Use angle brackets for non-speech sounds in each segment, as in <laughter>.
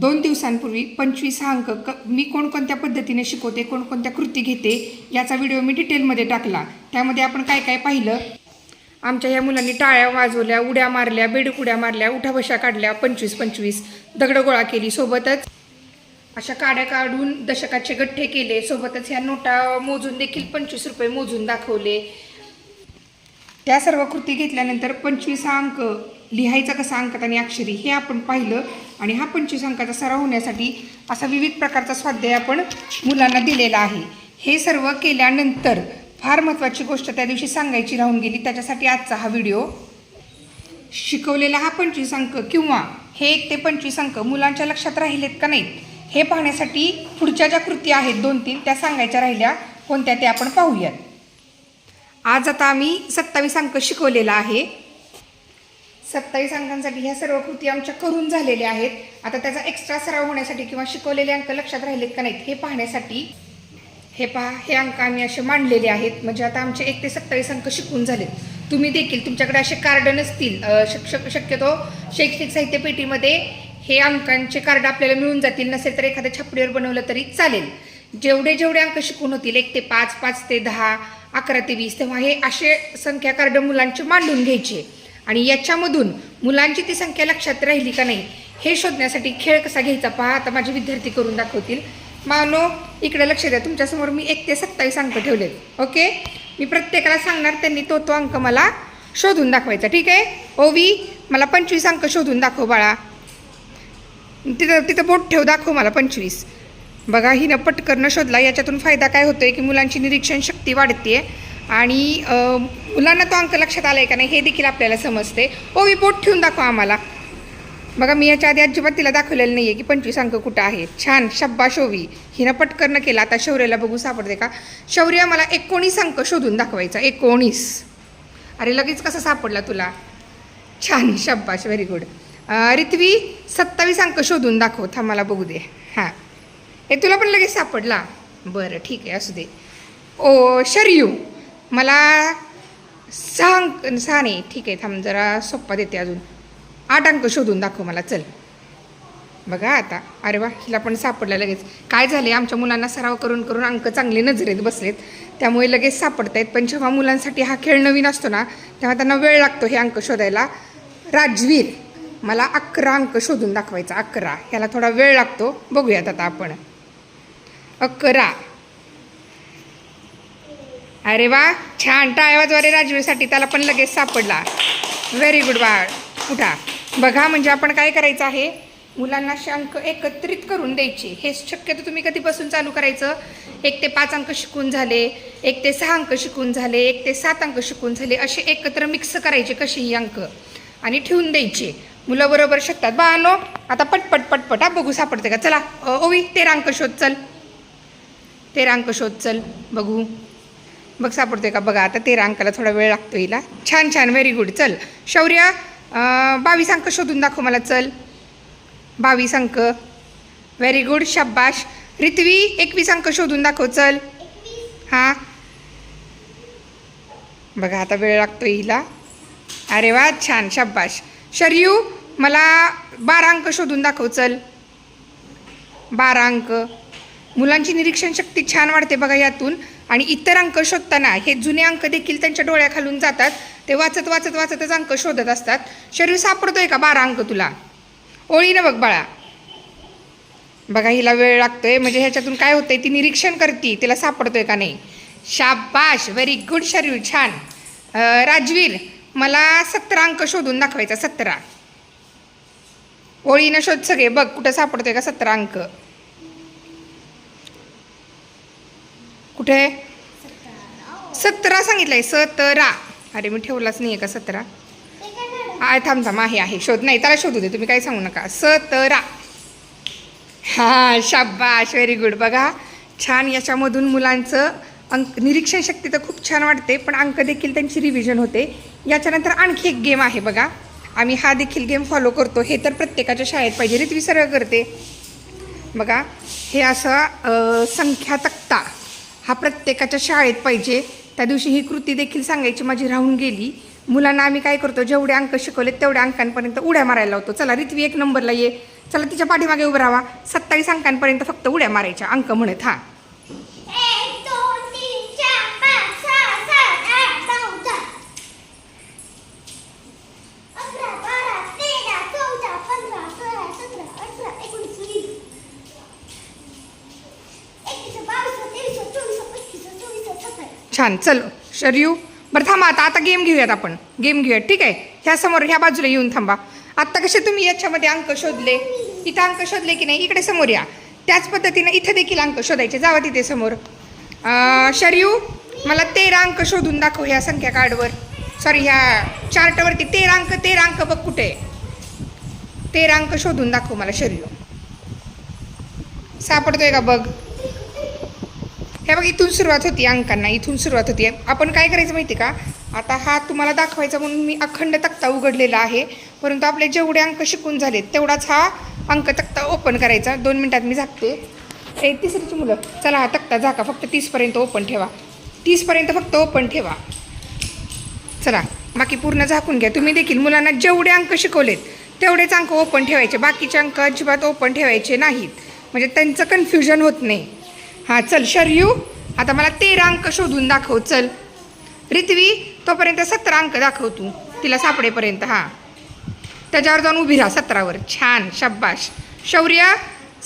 दोन दिवसांपूर्वी पंचवीस हा अंक क मी कोणकोणत्या पद्धतीने शिकवते कोणकोणत्या कृती घेते याचा व्हिडिओ मी डिटेलमध्ये टाकला. त्यामध्ये आपण काय काय पाहिलं? आमच्या या मुलांनी टाळ्या वाजवल्या उड्या मारल्या बेडकुड्या मारल्या उठाबशा काढल्या पंचवीस पंचवीस. दगडं गोळा केली सोबतच. अशा काड्या काढून दशकाचे गठ्ठे केले. सोबतच ह्या नोटा मोजून देखील पंचवीस रुपये मोजून दाखवले. त्या सर्व कृती घेतल्यानंतर पंचवीस हा अंक लिहायचा कसा अंकात आणि अक्षरी हे आपण पाहिलं. आणि हा पंचवीस अंकाचा सराव होण्यासाठी असा विविध प्रकारचा स्वाध्याय आपण मुलांना दिलेला आहे. हे सर्व केल्यानंतर फार महत्त्वाची गोष्ट त्या दिवशी सांगायची राहून गेली. त्याच्यासाठी आजचा हा व्हिडिओ शिकवलेला हा पंचवीस अंक किंवा हे एक ते पंचवीस अंक मुलांच्या लक्षात राहिलेत का नाहीत? हे पाहण्यासाठी पुढच्या ज्या कृती आहेत दोन तीन त्या सांगायच्या राहिल्या. कोणत्या ते आपण पाहूयात. आज आता आम्ही सत्तावीस अंक शिकवलेला आहे. सत्तावीस अंकांसाठी ह्या सर्व कृती आमच्या करून झालेल्या आहेत. आता त्याचा एक्स्ट्रा सराव होण्यासाठी किंवा शिकवलेले अंक लक्षात राहिलेत का नाहीत हे पाहण्यासाठी हे पहा हे अंक आम्ही असे मांडलेले आहेत. म्हणजे आता आमचे एक ते सत्तावीस अंक शिकून झालेत. तुम्ही देखील तुमच्याकडे असे कार्ड नसतील शिक्षक शक शक शक्यतो शैक्षणिक साहित्य पेटीमध्ये हे अंकांचे कार्ड आपल्याला मिळून जातील नसेल तर एखाद्या छापडीवर बनवलं तरी चालेल. जेवढे जेवढे अंक शिकून होतील एक ते पाच पाच ते दहा अकरा ते वीस तेव्हा हे असे संख्या कार्ड मुलांचे मांडून घ्यायचे. आणि याच्यामधून मुलांची ती संख्या लक्षात राहिली का नाही हे शोधण्यासाठी खेळ कसा घ्यायचा पहा आता माझे विद्यार्थी करून दाखवतील. मानो इकडे लक्ष द्या तुमच्यासमोर मी एक ते सत्तावीस अंक ठेवले ओके? मी प्रत्येकाला सांगणार त्यांनी तो तो अंक मला शोधून दाखवायचा. ठीक आहे? ओवी मला पंचवीस अंक शोधून दाखव बाळा. तिथं तिथं बोट ठेव दाखव मला पंचवीस. बघा हिनं पटकन शोधला याच्यातून फायदा काय होतोय की मुलांची निरीक्षण शक्ती वाढते आणि मुलांना तो अंक लक्षात आला आहे का नाही हे देखील आपल्याला समजते. ओ बोट ठेवून दाखव आम्हाला. बघा मी याच्या आधी अजिबात तिला दाखवलेलं नाही आहे की पंचवीस अंक कुठं आहे छान शब्बा शोवी हिनं पटकन केला आता शौर्याला बघू सापडते का? शौर्य मला एकोणीस अंक शोधून दाखवायचा. एकोणीस. अरे लगेच कसा सापडला तुला? छान शब्बाश व्हेरी गुड रित्वी सत्तावीस अंक शोधून दाखव. था मला बघू दे. हां. हे तुला पण लगेच सापडला? बरं ठीक आहे असू दे. ओ शर्यू. मला सहा अंक सहा नाही ठीक आहे थांब जरा सोप्पा देते अजून. आठ अंक शोधून दाखव मला चल. बघा आता. अरे वा हिला पण सापडलं लगेच. काय झाले आमच्या मुलांना सराव करून करून अंक चांगले नजरेत बसलेत. त्यामुळे लगेच सापडत आहेत पण जेव्हा मुलांसाठी हा खेळ नवीन असतो ना तेव्हा त्यांना वेळ लागतो हे अंक शोधायला. राजवीर मला अकरा अंक शोधून दाखवायचा अकरा. ह्याला थोडा वेळ लागतो. बघूयात आता आपण. अकरा. अरे वा छान. टाळ्यावाजवारे राजवीसाठी त्याला पण लगेच सापडला. व्हेरी गुड बाळ. उठा. बघा म्हणजे आपण काय करायचं आहे? मुलांना असे अंक एकत्रित करून द्यायचे. हे शक्यतो तुम्ही कधीपासून चालू करायचं? एक ते पाच अंक शिकून झाले एक ते सहा अंक शिकून झाले एक ते सात अंक शिकून झाले असे एकत्र मिक्स करायचे कसेही अंक. आणि ठेवून द्यायचे. मुलं बरोबर शकतात. आलो आता पटपट पटपट हा बघू सापडते का? चला ओवी तेरा अंक शोध चल. तेरा अंक शोध चल. बघू. बघ सापडतोय का? बघा आता तेरा अंकाला थोडा वेळ लागतो हिला. छान छान व्हेरी गुड चल. शौर्य बावीस अंक शोधून दाखव मला चल. बावीस अंक. व्हेरी गुड शाबाश. रित्वी एकवीस अंक शोधून दाखव चल. हां. बघा आता वेळ लागतो हिला. अरे वा छान शाबाश. शर्यू मला बारा अंक शोधून दाखव चल. बारा अंक. मुलांची निरीक्षण शक्ती छान वाढते बघा यातून. आणि इतर अंक शोधताना हे जुने अंक देखील त्यांच्या डोळ्याखालून जातात. ते वाचत वाचत वाचतच अंक शोधत असतात. शरीर सापडतोय का बारा अंक तुला? ओळीनं बघ बाळा. बघा हिला वेळ लागतोय. म्हणजे ह्याच्यातून काय होतंय? ती निरीक्षण करते. तिला सापडतोय का नाही? शाबाश! व्हेरी गुड शरीर छान. राजवीर मला सतरा अंक शोधून दाखवायचा सतरा. ओळीनं शोध सगळे. बघ कुठं सापडतोय का सतरा अंक? कुठे? सतरा सांगितलं आहे सतरा. अरे मी ठेवलाच नाही आहे का सतरा? आय थांब थांब आहे आहे. शोध. नाही त्याला शोधू दे. तुम्ही काही सांगू नका. सतरा. हां शाबाश. व्हेरी गुड बघा छान याच्यामधून मुलांचं अंक निरीक्षण शक्ती तर खूप छान वाटते पण अंक देखील त्यांची रिव्हिजन होते. याच्यानंतर आणखी एक गेम आहे बघा. आम्ही हा देखील गेम फॉलो करतो. हे तर प्रत्येकाच्या शाळेत पाहिजे. रीत विसर्ग करते. बघा हे असं संख्या तक्ता हा प्रत्येकाच्या शाळेत पाहिजे. त्या दिवशी ही कृती देखील सांगायची माझी राहून गेली. मुलांना आम्ही काय करतो जेवढे अंक शिकवले तेवढ्या अंकांपर्यंत उड्या मारायला लावतो. चला रितवी एक नंबरला ये. चला तिच्या पाठीमागे उभं राहा. सत्तावीस अंकांपर्यंत फक्त उड्या मारायच्या अंक म्हणत हां. छान. चल शर्यू. बरं थांबा आता आता गेम घेऊयात आपण. गेम घेऊयात ठीक आहे? ह्या समोर ह्या बाजूला येऊन थांबा. आत्ता कसे तुम्ही याच्यामध्ये अंक शोधले? इथं अंक शोधले की नाही? इकडे समोर या. त्याच पद्धतीनं इथं देखील अंक शोधायचे. जावा तिथे समोर. शर्यू शरयू मला तेरा अंक शोधून दाखव ह्या संख्या कार्डवर. सॉरी ह्या चार्टवरती तेरा अंक तेरा अंक बघ कुठे. आहे? तेरा अंक शोधून दाखव मला शरयू. सापडतोय का बघ? हे बघ इथून सुरुवात होती अंकांना इथून सुरुवात होती. आपण काय करायचं माहिती का? आता हा तुम्हाला दाखवायचा म्हणून मी अखंड तक्ता उघडलेला आहे. परंतु आपले जेवढे अंक शिकून झालेत तेवढाच हा अंक तक्ता ओपन करायचा. दोन मिनटात मी झाकते. ए तिसरीची मुलं. चला हा तक्ता झाका. फक्त तीसपर्यंत ओपन ठेवा. तीसपर्यंत फक्त ओपन ठेवा. चला बाकी पूर्ण झाकून घ्या. तुम्ही देखील मुलांना जेवढे अंक शिकवलेत तेवढेच अंक ओपन ठेवायचे. बाकीचे अंक अजिबात ओपन ठेवायचे नाहीत. म्हणजे त्यांचं कन्फ्युजन होत नाही. हां चल शरयू आता मला तेरा अंक शोधून दाखव चल. रिथवी तोपर्यंत सतरा अंक दाखव तू तिला सापडेपर्यंत हां. त्याच्यावर जाऊन उभी राहा सतरावर. छान शब्बाश शौर्य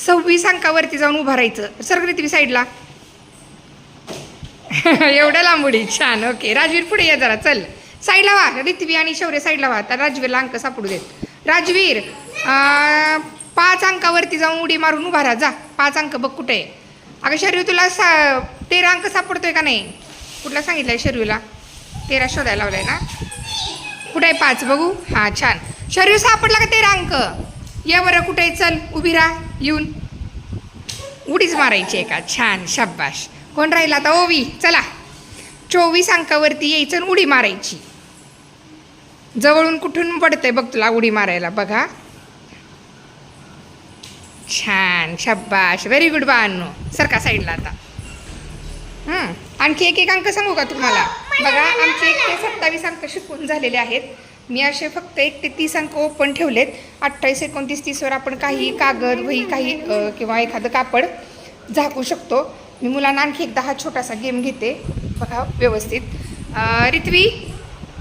सव्वीस अंकावरती जाऊन उभं राहायचं. सर रिथवी साईडला. <laughs> एवढं लांबुडी छान ओके. राजवीर पुढे या जरा चल. साईडला व्हा. रिथवी आणि शौर्य साईडला व्हा. तर राजवीरला अंक सापडू देत. राजवीर पाच अंकावरती जाऊन उडी मारून उभा राहा. जा. पाच अंक बघ कुठे आहे. अगं शर्यू तुला सा तेरा अंक सापडतोय का नाही? कुठला सांगितलं आहे शरीरला तेरा शोधायला लावलाय ना? कुठे आहे पाच? बघू. हां छान. शरीर सापडला का तेरा अंक? ये बरं कुठे आहे? चल उभी राहा. येऊन. उडीच मारायची आहे का? छान शाब्बाश कोण राहिला आता? ओवी चला. चोवीस अंकावरती यायचं उडी मारायची. जवळून कुठून पडतंय बघ तुला उडी मारायला. बघा. छान शाब्बाश व्हेरी गुड बानो सरका साईडला आता? हं, आणखी एक एक अंक सांगू का तुम्हाला? बघा आमचे एक ते सत्तावीस अंक शिकवून झालेले आहेत. मी असे फक्त एक ते तीस अंक ओपन ठेवलेत. अठ्ठावीस एकोणतीस तीसवर आपण काही कागद वही काही किंवा एखादं कापड झाकू शकतो. मी मुलांना आणखी एकदा हा छोटासा गेम घेते. बघा व्यवस्थित.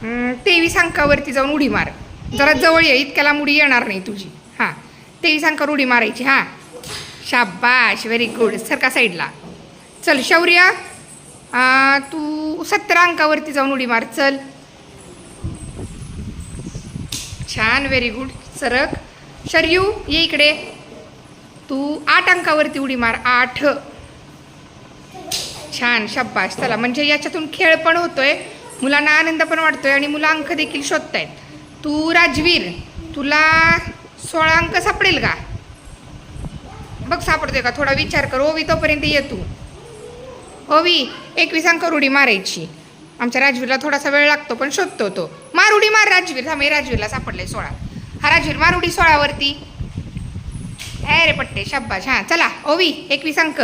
हं, तेवीस अंकावरती जाऊन उडी मार. जरा जवळ ये इतक्या लांब उडी येणार नाही तुझी. हां तेवीस अंकावर उडी मारायची हां. शाबाश व्हेरी गुड सरका साईडला. चल शौर्य. तू सतरा अंकावरती जाऊन उडी मार. चल. छान व्हेरी गुड सरक. शर्यू ये इकडे. तू आठ अंकावरती उडी मार. आठ. छान शाबाश. चला म्हणजे याच्यातून खेळ पण होतोय मुलांना आनंद पण वाटतोय आणि मुलं अंक देखील शोधतायत. तू राजवीर. तुला सोळा अंक सापडेल का? बघ सापडतोय का? थोडा विचार कर. ओवी तोपर्यंत ये तू. ओवी एकवीस अंक रुडी मारायची. आमच्या राजवीरला थोडासा वेळ लागतो पण शोधतो तो. मार उडी मार राजवीर. थांब हे राजवीरला सापडले सोळा. हा राजवीर मार उडी सोळावरती अरे पट्टे शब्बाश हां चला. ओवी एकवीस अंक.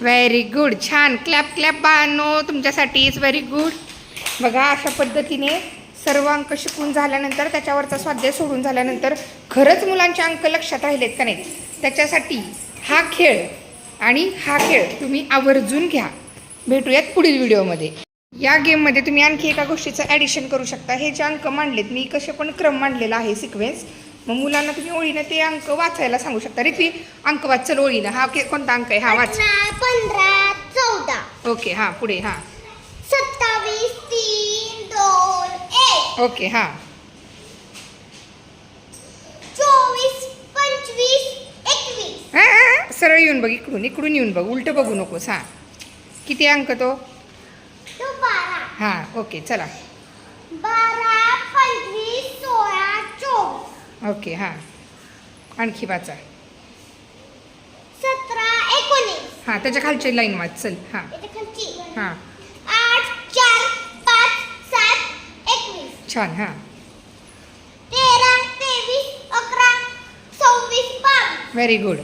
व्हेरी गुड छान. क्लॅप क्लॅप बानो तुमच्यासाठी इज व्हेरी गुड बघा अशा पद्धतीने सर्व अंक शिकून झाल्यानंतर त्याच्यावरचा स्वाध्याय सोडून झाल्यानंतर खरंच मुलांचे अंक लक्षात राहिलेत का नाही त्याच्यासाठी हा खेळ आणि हा खेळ तुम्ही आवर्जून घ्या. भेटूयात पुढील व्हिडिओमध्ये. या गेममध्ये तुम्ही आणखी एका गोष्टीचं ॲडिशन करू शकता. हे जे अंक मांडलेत मी कसे पण क्रम मांडलेला आहे सिक्वेन्स मग मुलांना तुम्ही ओळीनं ते अंक वाचायला सांगू शकता. रिथवी अंक वाच चल ओळीनं. हा कोणता अंक आहे? हा वाच. पंधरा चौदा. ओके हां पुढे हां. सत्तावीस तीन एक ओके हां। चोवीस पंचवीस एकवीस. हां, हां, सरळ येऊन बघ इकडून इकडून येऊन बघ उलटं बघू नकोस हां। किती अंक तो? तो बारा. हां ओके चला. बारा पंचवीस सोळा चोवीस. ओके हां। आणखी वाचा. सतरा एकोणीस. हां त्याच्या खालची लाईन वाच चल हां. हां. छान हां तेरा तेवीस अकरा सव्वीस बावीस व्हेरी गुड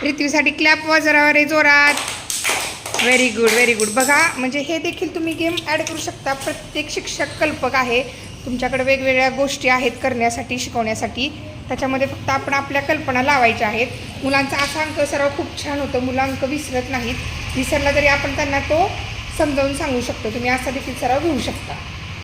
पृथ्वीसाठी क्लॅप वाजरावर रे जोरात. व्हेरी गुड व्हेरी गुड बघा म्हणजे हे देखील तुम्ही गेम ॲड करू शकता. प्रत्येक शिक्षक कल्पक आहे. तुमच्याकडे वेगवेगळ्या गोष्टी आहेत करण्यासाठी शिकवण्यासाठी. त्याच्यामध्ये फक्त आपण आपल्या कल्पना लावायच्या आहेत. मुलांचा असा अंक सराव खूप छान होतं. मुलं अंक विसरत नाहीत. विसरला तरी आपण त्यांना तो समजावून सांगू शकतो. तुम्ही असा देखील सराव घेऊ शकता.